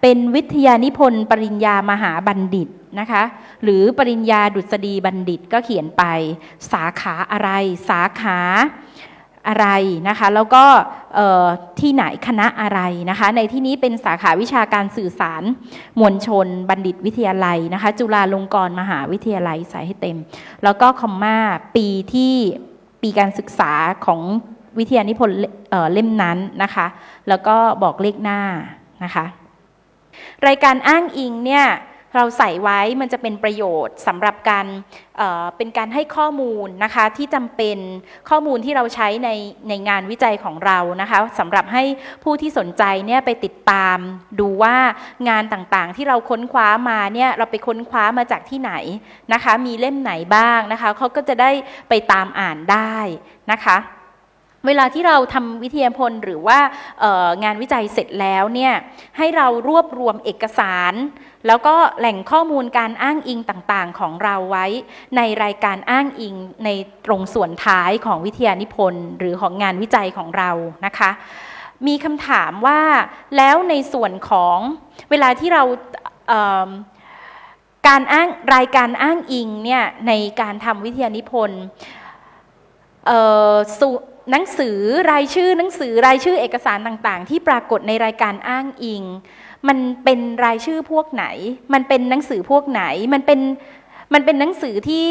เป็นวิทยานิพนธ์ปริญญามหาบัณฑิตนะคะหรือปริญญาดุษฎีบัณฑิตก็เขียนไป สาขาอะไรสาขาอะไรนะคะแล้วก็ที่ไหนคณะอะไรนะคะในที่นี้เป็นสาขาวิชาการสื่อสารมวลชน บัณฑิตวิทยาลัยนะคะจุฬาลงกรณ์มหาวิทยาลัยใส่ให้เต็ม แล้วก็คอมมาปีที่ปีการศึกษาของวิทยานิพนธ์เล่มนั้นนะคะแล้วก็บอกเลขหน้านะคะ รายการอ้างอิงเนี่ยเราใส่ไว้มันจะเป็นประโยชน์สำหรับการเเป็นการให้ข้อมูลนะคะที่จำเป็นข้อมูลที่เราใช้ในในงานวิจัยของเรานะคะสำหรับให้ผู้ที่สนใจเนี่ยไปติดตาม ดูว่างานต่างๆ ที่เราค้นคว้ามาเนี่ยเราไปค้นคว้ามาจากที่ไหนนะคะ มีเล่มไหนบ้างนะคะเขาก็จะได้ไปตามอ่านได้นะคะ เวลาที่เราทำวิทยาพลหรือว่างานวิจัยเสร็จแล้วเนี่ยให้เรารวบรวมเอกสาร แล้วก็แหล่งข้อมูลการอ้างอิงต่างๆ ของเราไว้ ในรายการอ้างอิงในตรงส่วนท้ายของวิทยานิพนธ์ หรือของงานวิจัยของเรานะคะ มีคำถามว่าแล้วในส่วนของเวลาที่เราเการอ้างรายการอ้างอิงเนี่ยในการทำวิทยานิพนธ์สุ หนังสือรายชื่อหนังสือรายชื่อเอกสารต่างๆ ที่ปรากฏในรายการอ้างอิง มันเป็นรายชื่อพวกไหน มันเป็นหนังสือพวกไหน มันเป็นมันเป็นหนังสือที่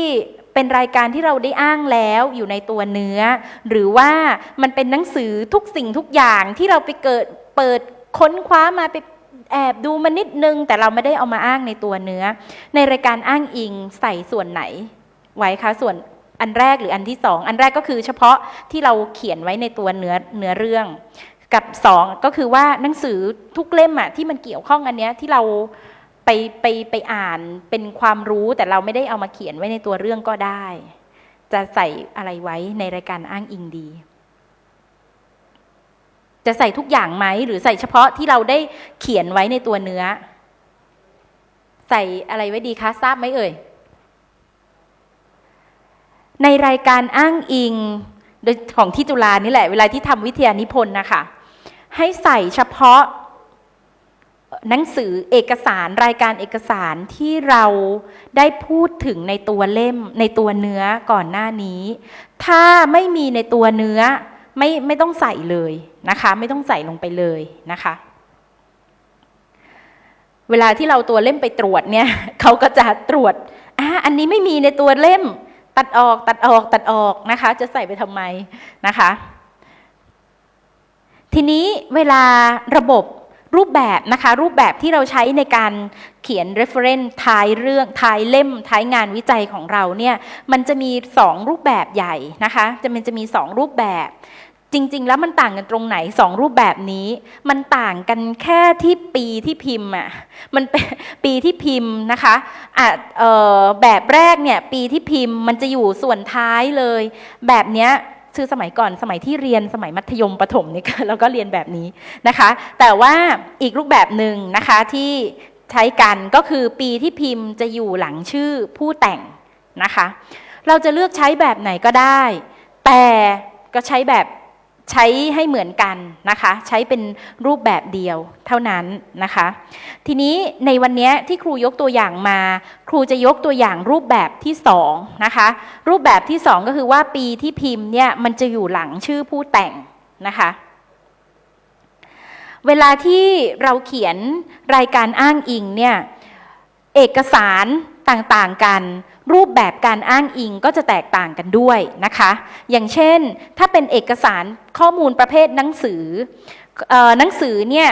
เป็นรายการที่เราได้อ้างแล้วอยู่ในตัวเนื้อ หรือว่ามันเป็นหนังสือทุกสิ่งทุกอย่างที่เราไปเกิดเปิดค้นคว้ามาไปแอบดูมานิดนึง แต่เราไม่ได้เอามาอ้างในตัวเนื้อ ในรายการอ้างอิงใส่ส่วนไหน ไว้คะส่วน อันแรกหรืออันที่สองอันแรกก็คือเฉพาะที่เราเขียนไว้ในตัวเนื้อเนื้อเรื่อง กับสองก็คือว่าหนังสือทุกเล่มอะที่มันเกี่ยวข้องอันเนี้ยที่เราไปไปไปอ่านเป็นความรู้แต่เราไม่ได้เอามาเขียนไว้ในตัวเรื่องก็ได้ จะใส่อะไรไว้ในรายการอ้างอิงดี จะใส่ทุกอย่างไหมหรือใส่เฉพาะที่เราได้เขียนไว้ในตัวเนื้อ ใส่อะไรไว้ดีคะทราบไหมเอ่ย ในรายการอ้างอิงของที่จุฬานี่แหละ เวลาที่ทำวิทยานิพนธ์นะคะให้ใส่เฉพาะหนังสือเอกสารรายการเอกสารที่เราได้พูดถึงในตัวเล่มในตัวเนื้อก่อนหน้านี้ ถ้าไม่มีในตัวเนื้อไม่ไม่ต้องใส่เลยนะคะ ไม่ต้องใส่ลงไปเลยนะคะ เวลาที่เราตัวเล่มไปตรวจเนี่ยเขาก็จะตรวจอ่าอันนี้ไม่มีในตัวเล่ม ตัดออกตัดออกตัดออกนะคะ จะใส่ไปทำไมนะคะ ทีนี้เวลาระบบรูปแบบนะคะ รูปแบบที่เราใช้ในการเขียน reference ท้ายเรื่องท้ายเล่มท้ายงานวิจัยของเราเนี่ยมันจะมี 2 รูปแบบใหญ่นะคะ จะมันจะมี 2 รูปแบบ จริง ๆ แล้วมันต่างกันตรงไหน2รูปแบบนี้ มันต่างกันแค่ที่ปีที่พิมพ์อะมันเป็นปีที่พิมพ์นะคะอะเอ่อแบบแรกเนี่ยปีที่พิมพ์มันจะอยู่ส่วนท้ายเลย แบบเนี้ยคือสมัยก่อนสมัยที่เรียนสมัยมัธยมประถมเนี่ยเราก็เรียนแบบนี้นะคะ แต่ว่าอีกรูปแบบหนึ่งนะคะที่ใช้กันก็คือปีที่พิมพ์จะอยู่หลังชื่อผู้แต่งนะคะ เราจะเลือกใช้แบบไหนก็ได้ แต่ก็ใช้แบบ ใช้ให้เหมือนกันนะคะ ใช้เป็นรูปแบบเดียวเท่านั้นนะคะ ทีนี้ในวันนี้ที่ครูยกตัวอย่างมา ครูจะยกตัวอย่างรูปแบบที่สองนะคะรูปแบบที่สองก็คือว่าปีที่พิมพ์เนี่ยมันจะอยู่หลังชื่อผู้แต่งนะคะเวลาที่เราเขียนรายการอ้างอิงเนี่ยเอกสารต่างๆกัน รูปแบบการอ้างอิงก็จะแตกต่างกันด้วยนะคะ อย่างเช่น ถ้าเป็นเอกสารข้อมูลประเภทหนังสือหนังสือเนี่ย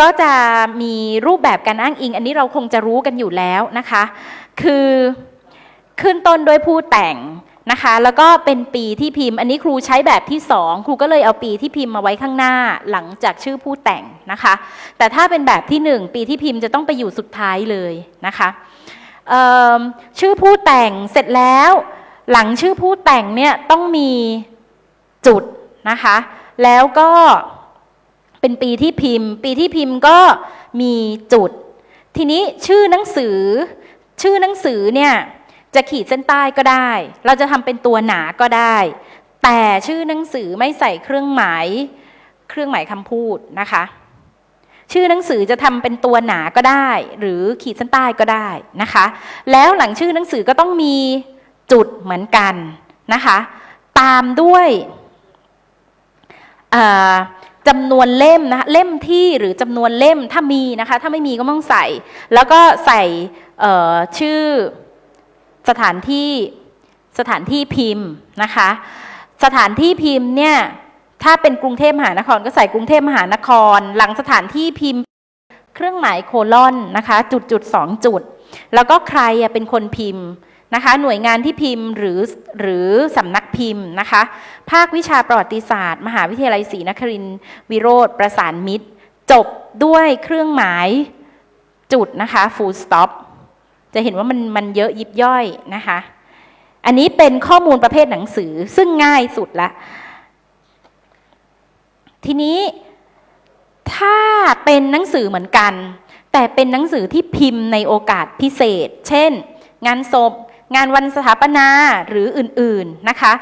ก็จะมีรูปแบบการอ้างอิง อันนี้เราคงจะรู้กันอยู่แล้วนะคะ คือขึ้นต้นด้วยผู้แต่งนะคะ แล้วก็เป็นปีที่พิมพ์ อันนี้ครูใช้แบบที่สองครูก็เลยเอาปีที่พิมพ์มาไว้ข้างหน้าหลังจากชื่อผู้แต่งนะคะ แต่ถ้าเป็นแบบที่หนึ่งปีที่พิมพ์จะต้องไปอยู่สุดท้ายเลยนะคะ ชื่อผู้แต่งเสร็จแล้ว หลังชื่อผู้แต่งเนี่ยต้องมีจุดนะคะ แล้วก็เป็นปีที่พิมพ์ ปีที่พิมพ์ก็มีจุด ทีนี้ชื่อหนังสือ ชื่อหนังสือเนี่ยจะขีดเส้นใต้ก็ได้ เราจะทำเป็นตัวหนาก็ได้ แต่ชื่อหนังสือไม่ใส่เครื่องหมาย เครื่องหมายคำพูดนะคะ ชื่อหนังสือจะทำเป็นตัวหนาก็ได้ หรือขีดเส้นใต้ก็ได้นะคะ แล้วหลังชื่อหนังสือก็ต้องมีจุดเหมือนกันนะคะ ตามด้วยจำนวนเล่มนะคะเล่มที่หรือจำนวนเล่มถ้ามีนะคะ ถ้าไม่มีก็ต้องใส่ แล้วก็ใส่ชื่อสถานที่สถานที่พิมพ์นะคะ สถานที่พิมพ์เนี่ย ถ้าเป็นกรุงเทพมหานครก็ใส่กรุงเทพมหานคร หลังสถานที่พิมพ์ เครื่องหมายโคลอนนะคะจุดจุดสองจุด แล้วก็ใครเป็นคนพิมพ์นะคะ หน่วยงานที่พิมพ์หรือหรือสำนักพิมพ์นะคะ ภาควิชาประวัติศาสตร์ มหาวิทยาลัยศรีนครินทร์วิโรธประสานมิตร จบด้วยเครื่องหมายจุดนะคะ full stop จะเห็นว่ามันมันเยอะยิบย่อยนะคะ อันนี้เป็นข้อมูลประเภทหนังสือซึ่งง่ายสุดละ ทีนี้ถ้าเป็นหนังสือเหมือนกัน แต่เป็นหนังสือที่พิมพ์ในโอกาสพิเศษ เช่น งานศพ งานวันสถาปนาหรืออื่นๆนะคะ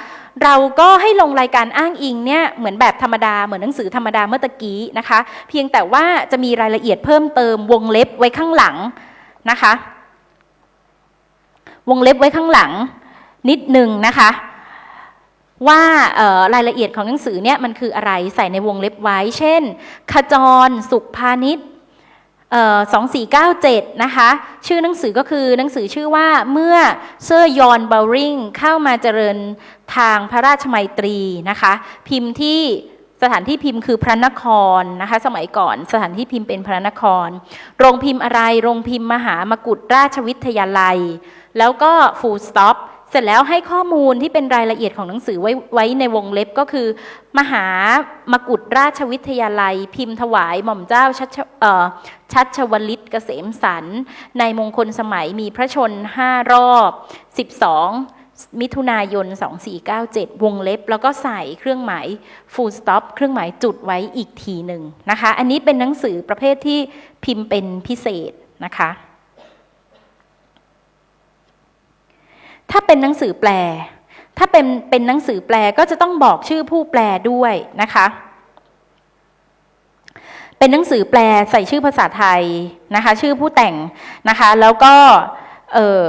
เราก็ให้ลงรายการอ้างอิงเนี่ยเหมือนแบบธรรมดาเหมือนหนังสือธรรมดาเมื่อตะกี้นะคะ เพียงแต่ว่าจะมีรายละเอียดเพิ่มเติมวงเล็บไว้ข้างหลังนะคะ วงเล็บไว้ข้างหลังนิดหนึ่งนะคะ ว่ารายละเอียดของหนังสือเนี่ยมันคืออะไรใส่ในวงเล็บไว้ เช่น ขจร สุขพาณิชย์สองสี่เก้าเจ็ดนะคะ ชื่อหนังสือก็คือหนังสือชื่อว่าเมื่อเซอร์ยอนเบลริงเข้ามาเจริญทางพระราชมัยตรีนะคะ พิมพ์ที่สถานที่พิมพ์คือพระนครนะคะ สมัยก่อนสถานที่พิมพ์เป็นพระนคร โรงพิมพ์อะไร โรงพิมพ์มหามกุฏราชวิทยาลัย แล้วก็ full stop เสร็จแล้วให้ข้อมูลที่เป็นรายละเอียดของหนังสือไว้ไว้ในวงเล็บก็คือ มหามกุฏราชวิทยาลัย พิมพ์ถวายหม่อมเจ้าชัชชัชวลิตเกษมสันในมงคลสมัยมีพระชน5รอบ 12 มิถุนายน 2497 วงเล็บ แล้วก็ใส่เครื่องหมาย full stop เครื่องหมายจุดไว้อีกทีหนึ่งนะคะ อันนี้เป็นหนังสือประเภทที่พิมพ์เป็นพิเศษนะคะ ถ้าเป็นหนังสือแปล ถ้าเป็นเป็นหนังสือแปลก็จะต้องบอกชื่อผู้แปลด้วยนะคะ เป็นหนังสือแปลใส่ชื่อภาษาไทยนะคะ ชื่อผู้แต่งนะคะ แล้วก็เออ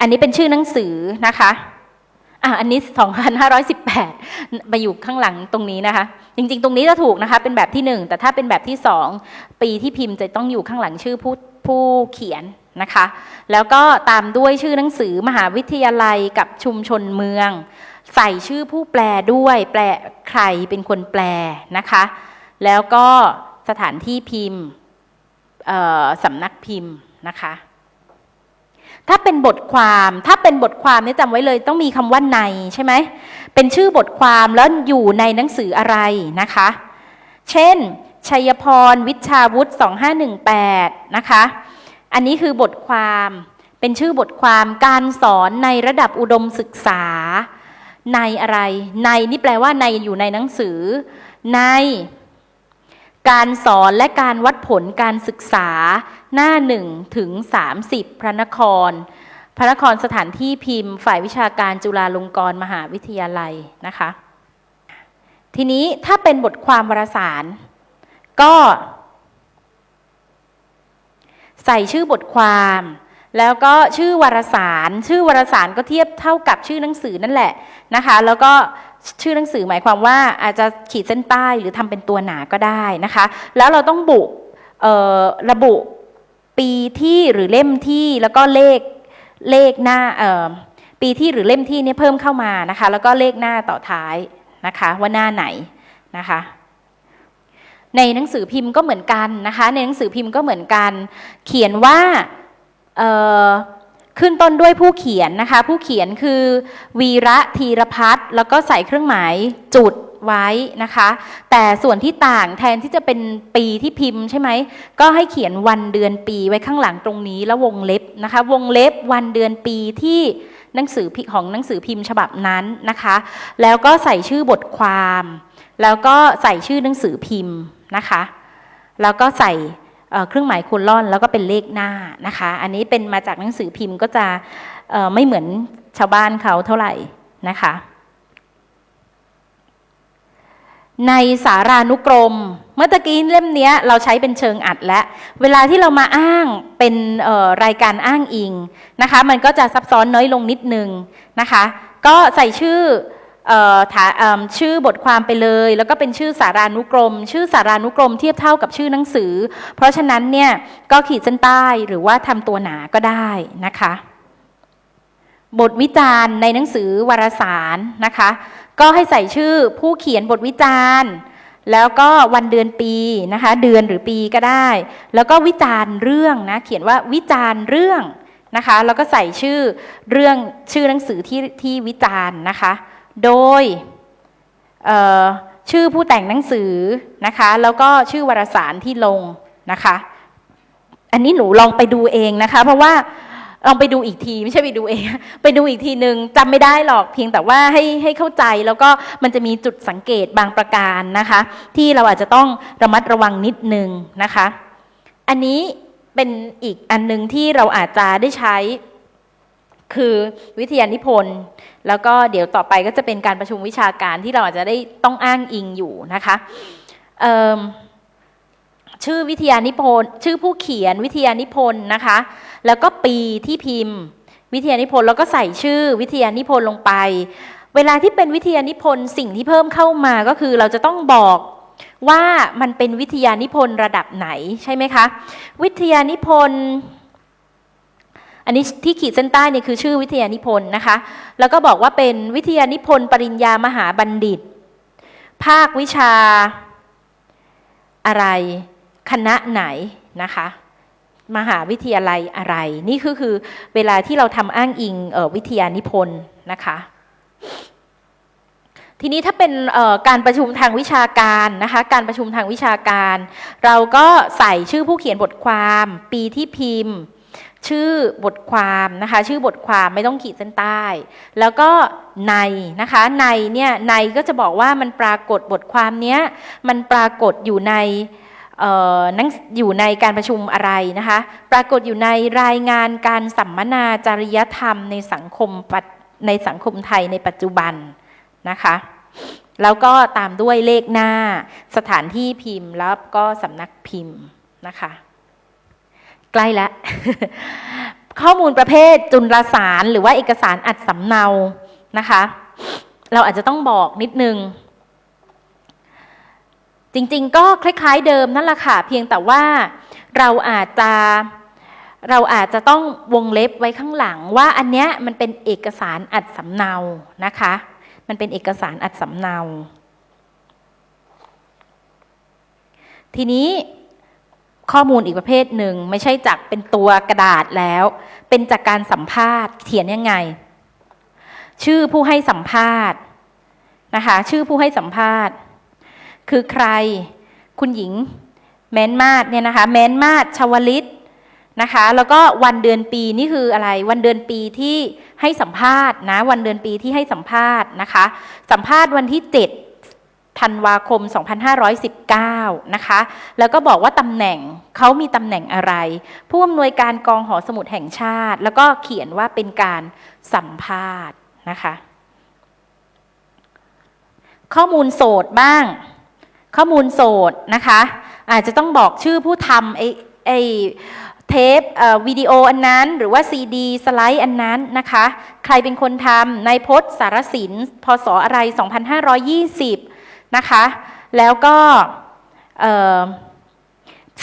อันนี้เป็นชื่อหนังสือนะคะอะอันนี้ 2518 มาอยู่ข้างหลังตรงนี้นะคะ จริง ๆ ตรงนี้จะถูกนะคะ เป็นแบบที่หนึ่งแต่ถ้าเป็นแบบที่สองปีที่พิมพ์จะต้องอยู่ข้างหลังชื่อผู้ผู้เขียน นะคะ แล้วก็ตามด้วยชื่อหนังสือมหาวิทยาลัยกับชุมชนเมือง ใส่ชื่อผู้แปลด้วย แปลใครเป็นคนแปลนะคะ แล้วก็สถานที่พิมพ์สำนักพิมพ์นะคะถ้าเป็นบทความถ้าเป็นบทความเนี่ยจำไว้เลยต้องมีคำว่าในใช่ไหมเป็นชื่อบทความแล้วอยู่ในหนังสืออะไรนะคะ เช่น ชัยพร วิชาวุฒิ 2518 นะคะ อันนี้คือบทความเป็นชื่อบทความการสอนในระดับอุดมศึกษา ในอะไร ในนี่แปลว่าในอยู่ในหนังสือ ใน การสอนและการวัดผลการศึกษาหน้าหนึ่งถึง30พระนคร พระนครสถานที่พิมพ์ ฝ่ายวิชาการจุฬาลงกรณ์มหาวิทยาลัยนะคะ ทีนี้ถ้าเป็นบทความวารสาร ก็ ใส่ชื่อบทความ แล้วก็ชื่อวารสาร ชื่อวารสารก็เทียบเท่ากับชื่อหนังสือนั่นแหละนะคะ แล้วก็ชื่อหนังสือหมายความว่าอาจจะขีดเส้นใต้หรือทำเป็นตัวหนาก็ได้นะคะ แล้วเราต้องบุระบุปีที่หรือเล่มที่แล้วก็เลขเลขหน้าปีที่หรือเล่มที่นี่เพิ่มเข้ามานะคะ แล้วก็เลขหน้าต่อท้ายนะคะว่าหน้าไหนนะคะ ในหนังสือพิมพ์ก็เหมือนกันนะคะ ในหนังสือพิมพ์ก็เหมือนกัน เขียนว่าขึ้นต้นด้วยผู้เขียนนะคะ ผู้เขียนคือวีระธีรพัฒน์แล้วก็ใส่เครื่องหมายจุดไว้นะคะ แต่ส่วนที่ต่างแทนที่จะเป็นปีที่พิมพ์ใช่ไหม ก็ให้เขียนวันเดือนปีไว้ข้างหลังตรงนี้แล้ววงเล็บนะคะ วงเล็บวันเดือนปีที่หนังสือของหนังสือพิมพ์ฉบับนั้นนะคะ แล้วก็ใส่ชื่อบทความ แล้วก็ใส่ชื่อหนังสือพิมพ์ นะคะ แล้วก็ใส่เครื่องหมายคูณล่อนแล้วก็เป็นเลขหน้านะคะ อันนี้เป็นมาจากหนังสือพิมพ์ก็จะไม่เหมือนชาวบ้านเขาเท่าไหร่นะคะ ในสารานุกรม เมื่อตะกี้เล่มนี้เราใช้เป็นเชิงอัดและ เวลาที่เรามาอ้างเป็นรายการอ้างอิงนะคะ มันก็จะซับซ้อนน้อยลงนิดนึงนะคะ ก็ใส่ชื่อ ชื่อบทความไปเลย แล้วก็เป็นชื่อสารานุกรม ชื่อสารานุกรมเทียบเท่ากับชื่อหนังสือ เพราะฉะนั้นเนี่ยก็ขีดเส้นใต้หรือว่าทำตัวหนาก็ได้นะคะ บทวิจารณ์ในหนังสือวารสารนะคะ ก็ให้ใส่ชื่อผู้เขียนบทวิจารณ์ แล้วก็วันเดือนปีนะคะ เดือนหรือปีก็ได้ แล้วก็วิจารณ์เรื่องนะเขียนว่าวิจารณ์เรื่องนะคะ แล้วก็ใส่ชื่อเรื่องชื่อหนังสือที่ที่วิจารณ์นะคะ โดยชื่อผู้แต่งหนังสือนะคะ แล้วก็ชื่อวารสารที่ลงนะคะ อันนี้หนูลองไปดูเองนะคะ เพราะว่าลองไปดูอีกทีไม่ใช่ไปดูเอง ไปดูอีกทีหนึ่งจำไม่ได้หรอกเพียงแต่ว่าให้ให้เข้าใจแล้วก็มันจะมีจุดสังเกตบางประการนะคะ ที่เราอาจจะต้องระมัดระวังนิดนึงนะคะ อันนี้เป็นอีกอันหนึงที่เราอาจจะได้ใช้ คือวิทยานิพนธ์ แล้วก็เดี๋ยวต่อไปก็จะเป็นการประชุมวิชาการที่เราอาจจะได้ต้องอ้างอิงอยู่นะคะชื่อวิทยานิพนธ์ชื่อผู้เขียนวิทยานิพนธ์นะคะ แล้วก็ปีที่พิมพ์ วิทยานิพนธ์แล้วก็ใส่ชื่อวิทยานิพนธ์ลงไป เวลาที่เป็นวิทยานิพนธ์สิ่งที่เพิ่มเข้ามาก็คือเราจะต้องบอกว่ามันเป็นวิทยานิพนธ์ระดับไหนใช่ไหมคะ วิทยานิพนธ์ อันนี้ที่ขีดเส้นใต้เนี่ยคือชื่อวิทยานิพนธ์นะคะ แล้วก็บอกว่าเป็นวิทยานิพนธ์ปริญญามหาบัณฑิต ภาควิชาอะไร คณะไหนนะคะ มหาวิทยาลัยอะไร นี่คือคือเวลาที่เราทำอ้างอิงออวิทยานิพนธ์นะคะ ทีนี้ถ้าเป็นการประชุมทางวิชาการนะคะ การประชุมทางวิชาการ เราก็ใส่ชื่อผู้เขียนบทความ ปีที่พิมพ์ ชื่อบทความนะคะ ชื่อบทความไม่ต้องขีดเส้นใต้ แล้วก็ในนะคะ ในเนี่ยในก็จะบอกว่ามันปรากฏบทความเนี้ยมันปรากฏอยู่ในเอ่อนังอยู่ในการประชุมอะไรนะคะ ปรากฏอยู่ในรายงานการสัมมนาจริยธรรมในสังคมปัจในสังคมไทยในปัจจุบันนะคะ แล้วก็ตามด้วยเลขหน้า สถานที่พิมพ์แล้วก็สำนักพิมพ์นะคะ ใกล้แล้วข้อมูลประเภทจุลสาร หรือว่าเอกสารอัดสำเนานะคะ เราอาจจะต้องบอกนิดนึง จริงๆ ก็คล้ายๆเดิมนั่นแหละค่ะ เพียงแต่ว่าเราอาจจะเราอาจจะต้องวงเล็บไว้ข้างหลังว่าอันเนี้ยมันเป็นเอกสารอัดสำเนานะคะ มันเป็นเอกสารอัดสำเนา ทีนี้ ข้อมูลอีกประเภทหนึ่ง ไม่ใช่จากเป็นตัวกระดาษแล้ว เป็นจากการสัมภาษณ์เขียนยังไง ชื่อผู้ให้สัมภาษณ์นะคะชื่อผู้ให้สัมภาษณ์ คือใครคุณหญิงแมนมาดเนี่ยนะคะแมนมาดชวลิตนะคะแล้วก็วันเดือนปีนี่คืออะไร วันเดือนปีที่ให้สัมภาษณ์นะวันเดือนปีที่ให้สัมภาษณ์นะคะ สัมภาษณ์วันที่ 7 ธันวาคม 2519 นะคะ แล้วก็บอกว่าตำแหน่งเขามีตำแหน่งอะไร ผู้อำนวยการกองหอสมุดแห่งชาติ แล้วก็เขียนว่าเป็นการสัมภาษณ์นะคะ ข้อมูลโสดบ้าง ข้อมูลโสดนะคะ อาจจะต้องบอกชื่อผู้ทำไอ้ไอ้เทปวิดีโออันนั้นหรือว่าซีดีสไลด์อันนั้นนะคะ ใครเป็นคนทำนายพจน์สารสินพศอะไร 2520 นะคะ แล้วก็เอ่อ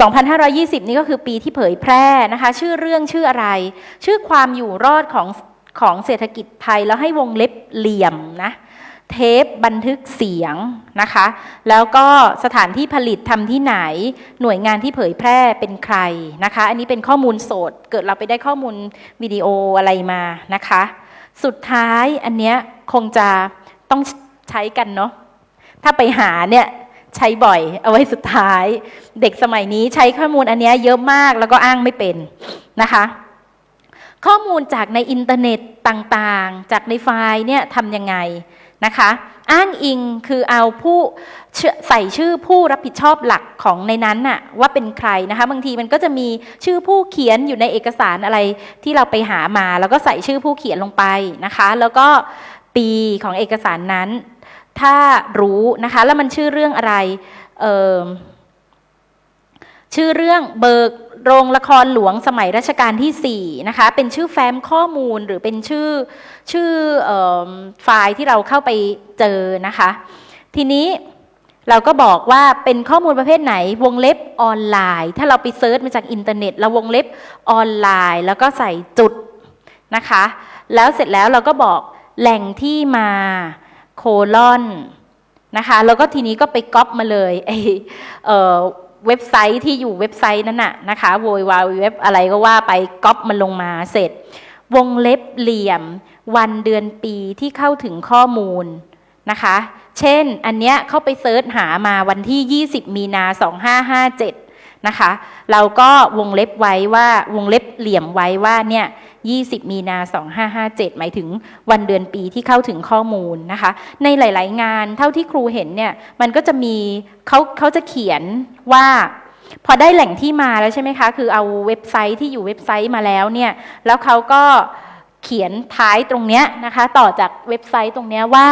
2520 นี่ก็คือปีที่เผยแพร่นะคะ ชื่อเรื่องชื่ออะไร ชื่อความอยู่รอดของของเศรษฐกิจไทยแล้วให้วงเล็บเหลี่ยมนะเทปบันทึกเสียงนะคะ แล้วก็สถานที่ผลิตทำที่ไหน หน่วยงานที่เผยแพร่เป็นใครนะคะ อันนี้เป็นข้อมูลโสด เกิดเราไปได้ข้อมูลวิดีโออะไรมานะคะ สุดท้ายอันเนี้ยคงจะต้องใช้กันเนาะ ถ้าไปหาเนี่ยใช้บ่อยเอาไว้สุดท้าย เด็กสมัยนี้ใช้ข้อมูลอันเนี้ยเยอะมากแล้วก็อ้างไม่เป็นนะคะ ข้อมูลจากในอินเทอร์เน็ตต่างๆ จากในไฟล์เนี่ยทำยังไงนะคะ อ้างอิงคือเอาผู้ใส่ชื่อผู้รับผิดชอบหลักของในนั้นน่ะว่าเป็นใครนะคะ บางทีมันก็จะมีชื่อผู้เขียนอยู่ในเอกสารอะไรที่เราไปหามา แล้วก็ใส่ชื่อผู้เขียนลงไปนะคะ แล้วก็ปีของเอกสารนั้น ถ้ารู้นะคะแล้วมันชื่อเรื่องอะไรเออชื่อเรื่องเบิกโรงละครหลวงสมัยรัชกาลที่4นะคะเป็นชื่อแฟ้มข้อมูลหรือเป็นชื่อชื่อออไฟล์ที่เราเข้าไปเจอนะคะ ทีนี้เราก็บอกว่าเป็นข้อมูลประเภทไหนวงเล็บออนไลน์ ถ้าเราไปเซิร์ชมาจากอินเทอร์เน็ตเราวงเล็บออนไลน์ แล้วก็ใส่จุดนะคะ แล้วเสร็จแล้วเราก็บอกแหล่งที่มา โคลอนนะคะแล้วก็ทีนี้ก็ไปก๊อปมาเลยไอเออเว็บไซต์ที่อยู่เว็บไซต์นั้นน่ะนะคะโวยวายเว็บอะไรก็ว่าไปก๊อปมันลงมาเสร็จ วงเล็บเหลี่ยม วันเดือนปีที่เข้าถึงข้อมูลนะคะ เช่นอันเนี้ยเข้าไปเซิร์ชหามาวันที่ 20 มีนา2557นะคะ เราก็วงเล็บไว้ว่าวงเล็บเหลี่ยมไว้ว่าเนี่ย 20 มีนา 2557 หมายถึงวันเดือนปีที่เข้าถึงข้อมูลนะคะ ในหลาย ๆ งานเท่าที่ครูเห็นเนี่ยมันก็จะมีเขาเขาจะเขียนว่าพอได้แหล่งที่มาแล้วใช่ไหมคะ คือเอาเว็บไซต์ที่อยู่เว็บไซต์มาแล้วเนี่ย แล้วเขาก็ เขียนท้ายตรงเนี้ยนะคะ ต่อจากเว็บไซต์ตรงเนี้ยว่า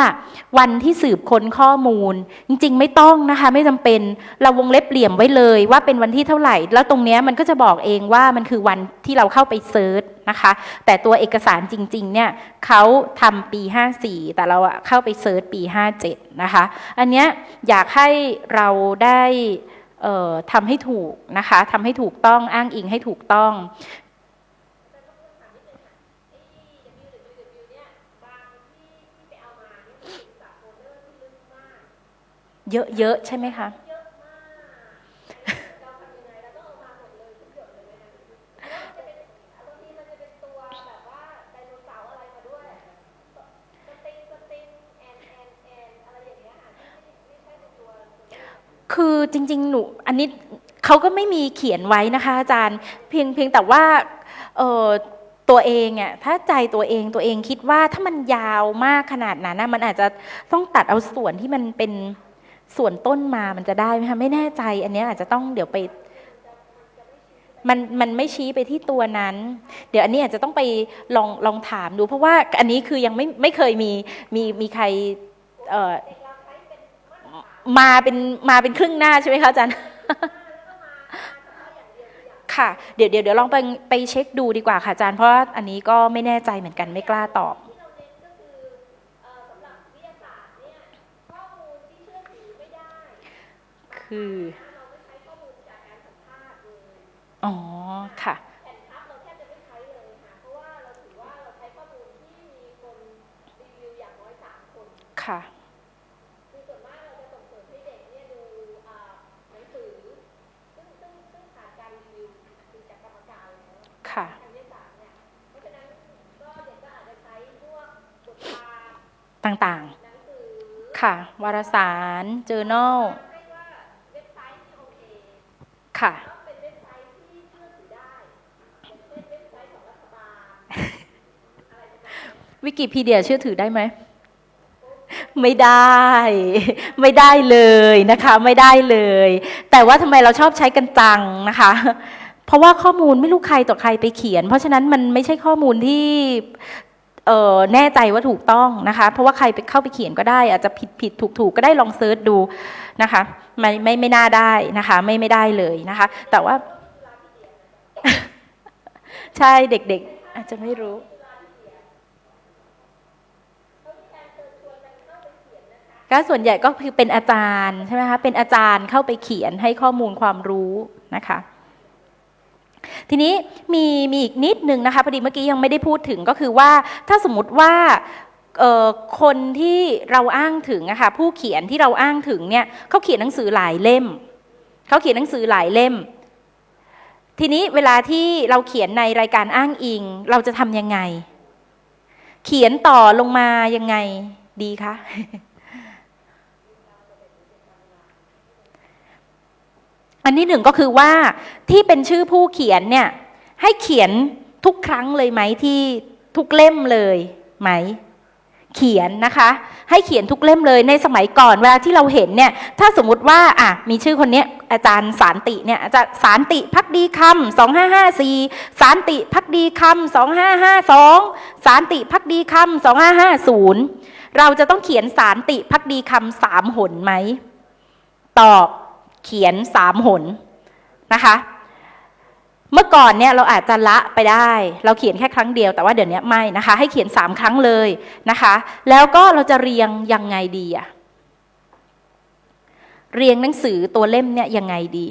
วันที่สืบค้นข้อมูล จริงๆ ไม่ต้องนะคะ ไม่จำเป็นเราวงเล็บเหลี่ยมไว้เลย ว่าเป็นวันที่เท่าไหร่ แล้วตรงเนี้ยมันก็จะบอกเองว่ามันคือวันที่เราเข้าไปเซิร์ชนะคะ แต่ตัวเอกสารจริงๆเนี่ยเขาทำปี 54 แต่เราอะเข้าไปเซิร์ชปี 57 นะคะ อันเนี้ยอยากให้เราได้ทำให้ถูกนะคะทำให้ถูกต้องอ้างอิงให้ถูกต้อง เยอะๆใช่ไหมคะคือจริงๆ หนูอันนี้เขาก็ไม่มีเขียนไว้นะคะ อาจารย์เพียงเพียงแต่ว่าเออตัวเองอะถ้าใจตัวเองตัวเองคิดว่าถ้ามันยาวมากขนาดนั้นนะมันอาจจะต้องตัดเอาส่วนที่มันเป็น ส่วนต้นมามันจะได้ไหมคะไม่แน่ใจ อันนี้อาจจะต้องเดี๋ยวไป มันมันไม่ชี้ไปที่ตัวนั้น เดี๋ยวอันนี้อาจจะต้องไปลองลองถามดู เพราะว่าอันนี้คือยังไม่ไม่เคยมีมีมีใครเอ่อมาเป็นมาเป็นครึ่งหน้าใช่ไหมคะอาจารย์ค่ะเดี๋ยวเดี๋ยวเดี๋ยวลองไปไปเช็คดูดีกว่าค่ะอาจารย์เพราะอันนี้ก็ไม่แน่ใจเหมือนกันไม่กล้าตอบ คือ อ๋อ ค่ะค่ะค่ะต่างๆ ค่ะ วารสาร journal ค่ะวิกิพีเดียเชื่อถือได้ไหมไม่ได้ ไม่ได้เลยนะคะ ไม่ได้เลย แต่ว่าทำไมเราชอบใช้กันจังนะคะ เพราะว่าข้อมูลไม่รู้ใครต่อใครไปเขียน เพราะฉะนั้นมันไม่ใช่ข้อมูลที่ แน่ใจว่าถูกต้องนะคะ เพราะว่าใครไปเข้าไปเขียนก็ได้ อาจจะผิดผิดถูกถูกก็ได้ลองเซิร์ชดูนะคะไม่ไม่ไม่น่าได้นะคะ ไม่ไม่ได้เลยนะคะ แต่ว่า ใช่เด็กๆ อาจจะไม่รู้ก็ส่วนใหญ่ก็คือเป็นอาจารย์ใช่ไหมคะเป็นอาจารย์เข้าไปเขียนให้ข้อมูลความรู้นะคะ ทีนี้มีมีอีกนิดนึงนะคะพอดีเมื่อกี้ยังไม่ได้พูดถึงก็คือว่าถ้าสมมติว่าคนที่เราอ้างถึงอะคะผู้เขียนที่เราอ้างถึงเนี่ยเขาเขียนหนังสือหลายเล่มเขาเขียนหนังสือหลายเล่ม ทีนี้เวลาที่เราเขียนในรายการอ้างอิง เราจะทำยังไง เขียนต่อลงมายังไงดีคะ อันที่หนึ่งก็คือว่าที่เป็นชื่อผู้เขียนเนี่ยให้เขียนทุกครั้งเลยไหมที่ทุกเล่มเลยไหม เขียนนะคะ ให้เขียนทุกเล่มเลยในสมัยก่อนเวลาที่เราเห็นเนี่ย ถ้าสมมติว่าอะมีชื่อคนนี้อาจารย์สารติเนี่ยอาจารย์สารติพักดีคำสองห้าห้าสี่สารติพักดีคำสองห้าห้าสองสารติพักดีคำสองห้าห้าศูนย์เราจะต้องเขียนสารติพักดีคำสามหนไหมตอบ ขียนสามหนนะคะ เมื่อก่อนเนี่ยเราอาจจะละไปได้ เราเขียนแค่ครั้งเดียวแต่ว่าเดี๋ยวนี้ไม่นะคะ ให้เขียนสามครั้งเลยนะคะ แล้วก็เราจะเรียงยังไงดีอะเรียงหนังสือตัวเล่มเนี่ยยังไงดี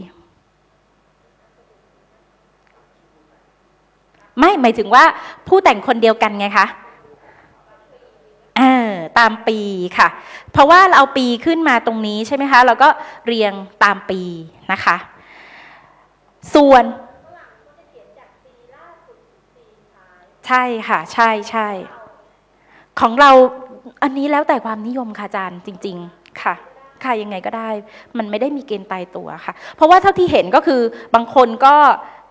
ไม่หมายถึงว่าผู้แต่งคนเดียวกันไงคะ เออตามปีค่ะ เพราะว่าเราเอาปีขึ้นมาตรงนี้ใช่ไหมคะเราก็เรียงตามปีนะคะ ส่วนใช่ค่ะใช่ใช่ของเราอันนี้แล้วแต่ความนิยมค่ะอาจารย์จริง ๆ ค่ะ ค่ะยังไงก็ได้ มันไม่ได้มีเกณฑ์ตายตัวค่ะ เพราะว่าเท่าที่เห็นก็คือบางคนก็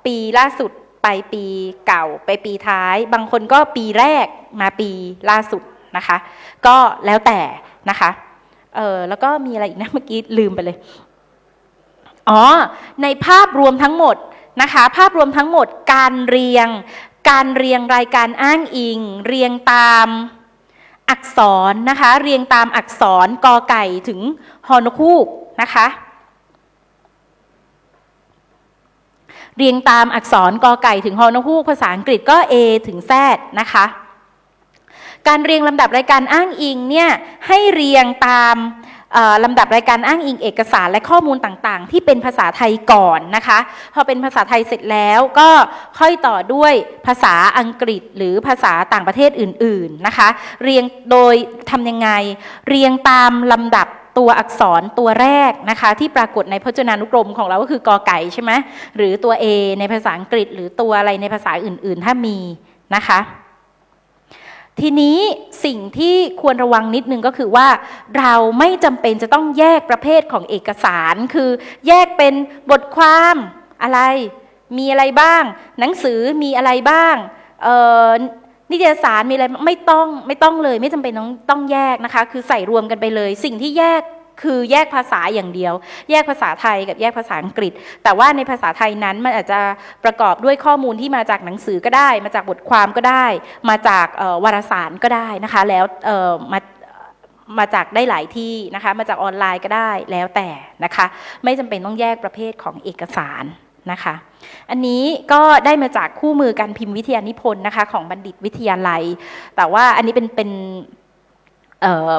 ปีล่าสุดไปปีเก่าไปปีท้าย บางคนก็ปีแรกมาปีล่าสุด นะคะ ก็แล้วแต่นะคะเออแล้วก็มีอะไรอีกนะเมื่อกี้ลืมไปเลย อ๋อ ในภาพรวมทั้งหมดนะคะ ภาพรวมทั้งหมดการเรียง การเรียงรายการอ้างอิง เรียงตามอักษรนะคะ เรียงตามอักษรกอไก่ถึงฮอนคูกนะคะ เรียงตามอักษรกอไก่ถึงฮอนคูกภาษาอังกฤษก็ A ถึง Z นะคะ การเรียงลำดับรายการอ้างอิงเนี่ยให้เรียงตามลำดับรายการอ้างอิงเอกสารและข้อมูลต่างๆ ที่เป็นภาษาไทยก่อนนะคะ พอเป็นภาษาไทยเสร็จแล้วก็ค่อยต่อด้วยภาษาอังกฤษหรือภาษาต่างประเทศอื่นๆนะคะ เรียงโดยทำยังไง เรียงตามลำดับตัวอักษรตัวแรกนะคะที่ปรากฏในพจนานุกรมของเราก็คือกอไก่ใช่ไหมหรือตัว A ในภาษาอังกฤษ หรือตัวอะไรในภาษาอื่นๆ ถ้ามีนะคะ ทีนี้สิ่งที่ควรระวังนิดนึงก็คือว่า เราไม่จำเป็นจะต้องแยกประเภทของเอกสาร คือแยกเป็นบทความอะไร มีอะไรบ้าง หนังสือมีอะไรบ้างนิตยสารมีอะไรไม่ต้องไม่ต้องเลย ไม่จำเป็นต้องต้องแยกนะคะ คือใส่รวมกันไปเลย สิ่งที่แยก คือแยกภาษาอย่างเดียว แยกภาษาไทยกับแยกภาษาอังกฤษ แต่ว่าในภาษาไทยนั้นมันอาจจะประกอบด้วยข้อมูลที่มาจากหนังสือก็ได้ มาจากบทความก็ได้ มาจากวารสารก็ได้นะคะ แล้วมามาจากได้หลายที่นะคะ มาจากออนไลน์ก็ได้แล้วแต่นะคะ ไม่จำเป็นต้องแยกประเภทของเอกสารนะคะ อันนี้ก็ได้มาจากคู่มือการพิมพ์วิทยานิพนธ์นะคะ ของบัณฑิตวิทยาลัย แต่ว่าอันนี้เป็นเป็น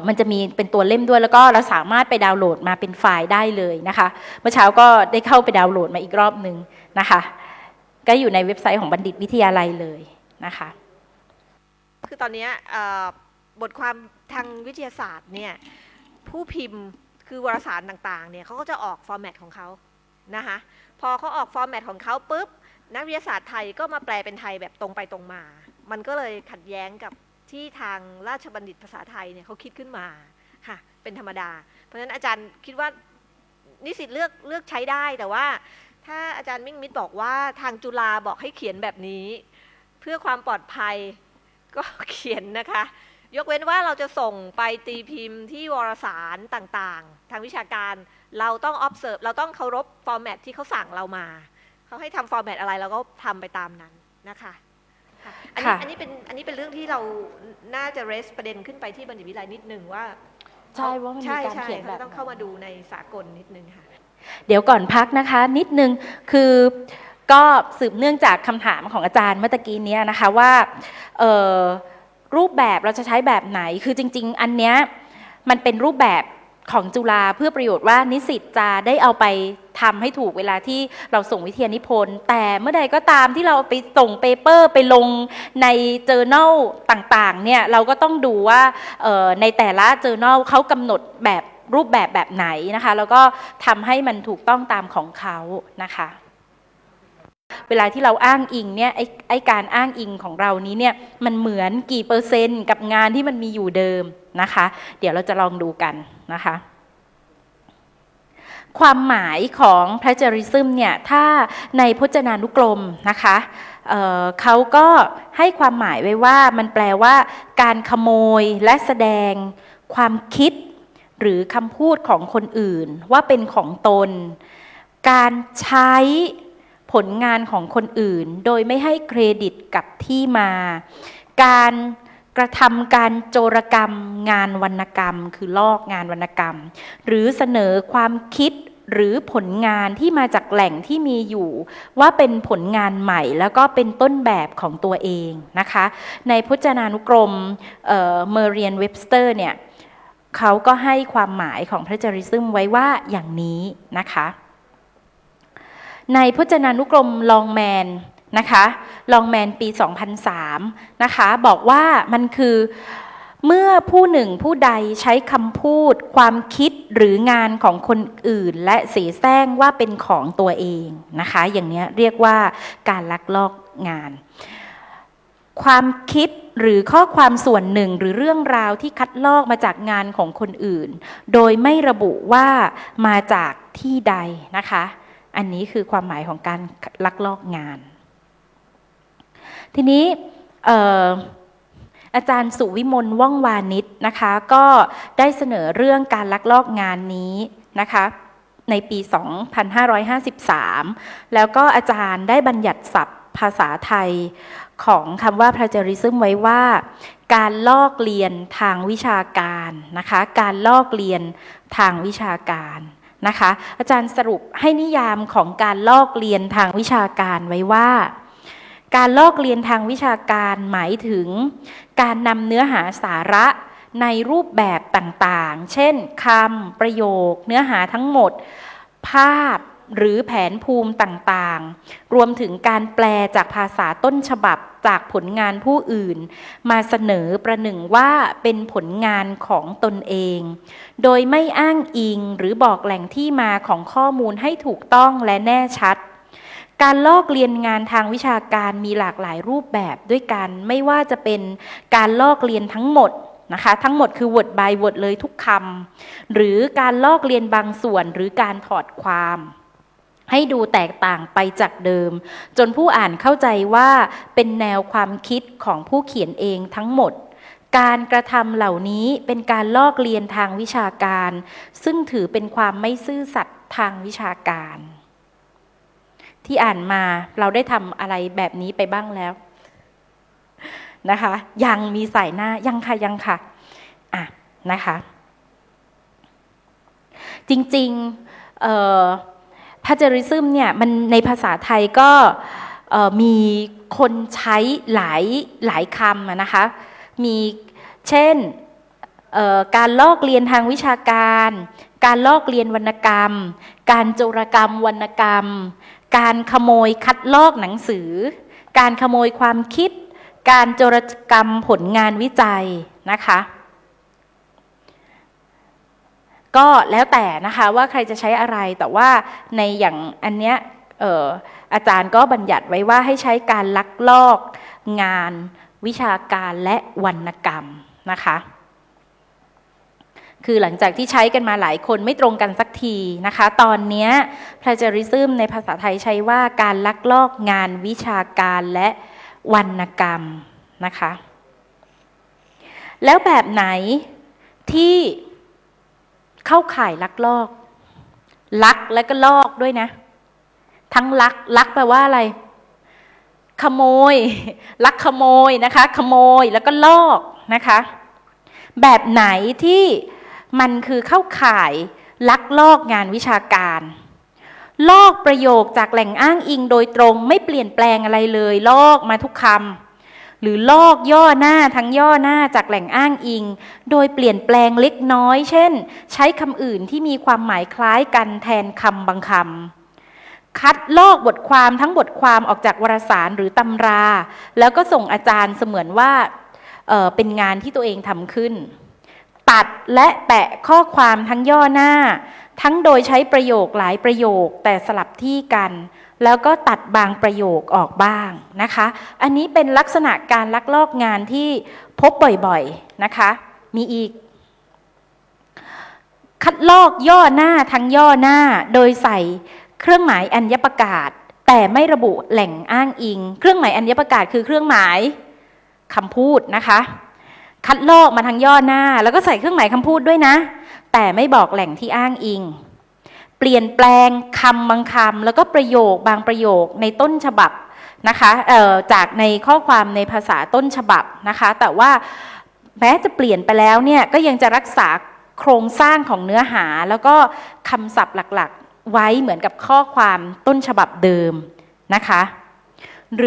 มันจะมีเป็นตัวเล่มด้วยแล้วก็เราสามารถไปดาวน์โหลดมาเป็นไฟล์ได้เลยนะคะ เมื่อเช้าก็ได้เข้าไปดาวน์โหลดมาอีกรอบหนึ่งนะคะ ก็อยู่ในเว็บไซต์ของบัณฑิตวิทยาลัยเลยนะคะ คือตอนนี้บทความทางวิทยาศาสตร์เนี่ยผู้พิมพ์คือวารสารต่างๆเนี่ยเขาก็จะออกฟอร์แมตของเขานะคะพอเขาออกฟอร์แมตของเขาปุ๊บนักวิทยาศาสตร์ไทยก็มาแปลเป็นไทยแบบตรงไปตรงมา มันก็เลยขัดแย้งกับ ที่ทางราชบัณฑิตภาษาไทยเนี่ยเขาคิดขึ้นมาค่ะเป็นธรรมดา เพราะฉะนั้นอาจารย์คิดว่านิสิตเลือกเลือกใช้ได้แต่ว่า ถ้าอาจารย์มิ่งมิตรบอกว่าทางจุฬาบอกให้เขียนแบบนี้ เพื่อความปลอดภัยก็เขียนนะคะ ยกเว้นว่าเราจะส่งไปตีพิมพ์ที่วารสารต่างๆ ทางวิชาการเราต้อง observe เราต้องเคารพฟอร์แมตที่เขาสั่งเรามาเขาให้ทำฟอร์แมตอะไรเราก็ทำไปตามนั้นนะคะค่ะ อันนี้ค่ะ อันนี้เป็นอันนี้เป็นเรื่องที่เราน่าจะ raise ประเด็นขึ้นไปที่บัณฑิตวิไลนิดนึงว่าใช่ว่ามันมีใช่การใช่เขียนแบบ เขาต้องเข้ามาดูในสากลนิดนึงค่ะ เดี๋ยวก่อนพักนะคะนิดนึงคือก็สืบเนื่องจากคำถามของอาจารย์เมื่อตะกี้เนี้ยนะคะว่าเอ่อรูปแบบเราจะใช้แบบไหนคือจริง ๆ อันเนี้ยมันเป็นรูปแบบ ของจุฬาเพื่อประโยชน์ว่านิสิตจะได้เอาไปทำให้ถูกเวลาที่เราส่งวิทยานิพนธ์ แต่เมื่อใดก็ตามที่เราไปส่งเปเปอร์ไปลงในเจอ r n a l ต่างๆเนี่ยเราก็ต้องดูว่าในแต่ละเจอ r n a l เขากำหนดแบบรูปแบบแบบไหนนะคะ แล้วก็ทำให้มันถูกต้องตามของเขานะคะเวลาที่เราอ้างอิงเนี่ยไอ้ไอการอ้างอิงของเรานี้เนี่ยมันเหมือนกี่เปอร์เซ็นต์กับงานที่มันมีอยู่เดิม นะคะ เดี๋ยวเราจะลองดูกันนะคะ ความหมายของพระจริซึมเนี่ย ถ้าในพจนานุกรมนะคะเเขาก็ให้ความหมายไว้ว่ามันแปลว่า การขโมยและแสดงความคิดหรือคำพูดของคนอื่นว่าเป็นของตน การใช้ผลงานของคนอื่น โดยไม่ให้เครดิตกับที่มา การ กระทำการโจรกรรม งานวรรณกรรม คือลอกงานวรรณกรรม หรือเสนอความคิดหรือผลงานที่มาจากแหล่งที่มีอยู่ ว่าเป็นผลงานใหม่ แล้วก็เป็นต้นแบบของตัวเองนะคะ ในพจนานุกรมเมอร์เรียนเว็บสเตอร์เนี่ยเขาก็ให้ความหมายของพระจริซึมไว้ว่าอย่างนี้นะคะ ในพจนานุกรมลองแมน นะคะลองแมนปี 2003 นะคะบอกว่ามันคือเมื่อผู้หนึ่งผู้ใดใช้คำพูด ความคิดหรืองานของคนอื่น และเสียแซงว่าเป็นของตัวเองนะคะ อย่างนี้เรียกว่าการลักลอบงาน ความคิดหรือข้อความส่วนหนึ่งหรือเรื่องราวที่คัดลอกมาจากงานของคนอื่น โดยไม่ระบุว่ามาจากที่ใดนะคะ อันนี้คือความหมายของการลักลอบงาน ทีนี้เอาจารย์สุวิมลว่องวานิชนะคะ ก็ได้เสนอเรื่องการลักลอบงานนี้นะคะในปี 2553 แล้วก็อาจารย์ได้บัญญัติศัพท์ภาษาไทยของคำว่าพระจริซึมไว้ว่า การลอกเรียนทางวิชาการนะคะ การลอกเรียนทางวิชาการนะคะ อาจารย์สรุปให้นิยามของการลอกเรียนทางวิชาการไว้ว่า การลอกเรียนทางวิชาการหมายถึง การนำเนื้อหาสาระในรูปแบบต่างๆ เช่นคำประโยค เนื้อหาทั้งหมด ภาพหรือแผนภูมิต่างๆ รวมถึงการแปลจากภาษาต้นฉบับจากผลงานผู้อื่น มาเสนอประหนึ่งว่าเป็นผลงานของตนเอง โดยไม่อ้างอิงหรือบอกแหล่งที่มาของข้อมูลให้ถูกต้องและแน่ชัด การลอกเรียนงานทางวิชาการมีหลากหลายรูปแบบด้วยกันไม่ว่าจะเป็นการลอกเรียนทั้งหมดนะคะทั้งหมดคือ word by word เลยทุกคำหรือการลอกเรียนบางส่วนหรือการถอดความ ให้ดูแตกต่างไปจากเดิม จนผู้อ่านเข้าใจว่าเป็นแนวความคิดของผู้เขียนเองทั้งหมด การกระทำเหล่านี้เป็นการลอกเรียนทางวิชาการ ซึ่งถือเป็นความไม่ซื่อสัตย์ทางวิชาการ ที่อ่านมาเราได้ทำอะไรแบบนี้ไปบ้างแล้วนะคะ ยังมีสายหน้ายังค่ะยังค่ะอะนะคะ จริงๆเอ่อพาจริซึมเนี่ยมันในภาษาไทยก็มีคนใช้หลายหลายคำนะคะ มีเช่นการลอกเรียนทางวิชาการ การลอกเรียนวรรณกรรม การโจรกรรมวรรณกรรม การขโมยคัดลอกหนังสือ การขโมยความคิด การโจรกรรมผลงานวิจัยนะคะ ก็แล้วแต่นะคะว่าใครจะใช้อะไรแต่ว่าในอย่างอันเนี้ยอออาจารย์ก็บัญญัติไว้ว่าให้ใช้การลักลอกงานวิชาการและวรรณกรรมนะคะ คือหลังจากที่ใช้กันมาหลายคนไม่ตรงกันสักทีนะคะ ตอนนี้ยพลาจาริซึมในภาษาไทยใช้ว่าการลักลอกงานวิชาการและวรรณกรรมนะคะ แล้วแบบไหนที่เข้าข่ายลักลอก ลักแล้วก็ลอกด้วยนะ ทั้งลัก ลักแปลว่าอะไร ขโมย ลักขโมยนะคะ ขโมยแล้วก็ลอกนะคะ แบบไหนที่ มันคือเข้าข่ายลักลอกงานวิชาการ ลอกประโยคจากแหล่งอ้างอิงโดยตรงไม่เปลี่ยนแปลงอะไรเลย ลอกมาทุกคำหรือลอกย่อหน้าทั้งย่อหน้าจากแหล่งอ้างอิง โดยเปลี่ยนแปลงเล็กน้อย เช่น ใช้คำอื่นที่มีความหมายคล้ายกันแทนคำบางคำคัดลอกบทความทั้งบทความออกจากวารสารหรือตำรา แล้วก็ส่งอาจารย์เสมือนว่าเเป็นงานที่ตัวเองทำขึ้น ตัดและแปะข้อความทั้งย่อหน้า ทั้งโดยใช้ประโยคหลายประโยคแต่สลับที่กัน แล้วก็ตัดบางประโยคออกบ้างนะคะ อันนี้เป็นลักษณะการลักลอบงานที่พบบ่อยๆนะคะ มีอีก คัดลอกย่อหน้าทั้งย่อหน้าโดยใส่เครื่องหมายอัญญประกาศ แต่ไม่ระบุแหล่งอ้างอิง เครื่องหมายอัญญประกาศคือเครื่องหมายคำพูดนะคะ คัดลอกมาทางย่อหน้า แล้วก็ใส่เครื่องหมายคำพูดด้วยนะ แต่ไม่บอกแหล่งที่อ้างอิง เปลี่ยนแปลงคำบางคำแล้วก็ประโยคบางประโยคในต้นฉบับนะคะจากในข้อความในภาษาต้นฉบับนะคะ แต่ว่าแม้จะเปลี่ยนไปแล้วเนี่ยก็ยังจะรักษาโครงสร้างของเนื้อหา แล้วก็คำศัพท์หลักๆ ไว้เหมือนกับข้อความต้นฉบับเดิมนะคะ หรือ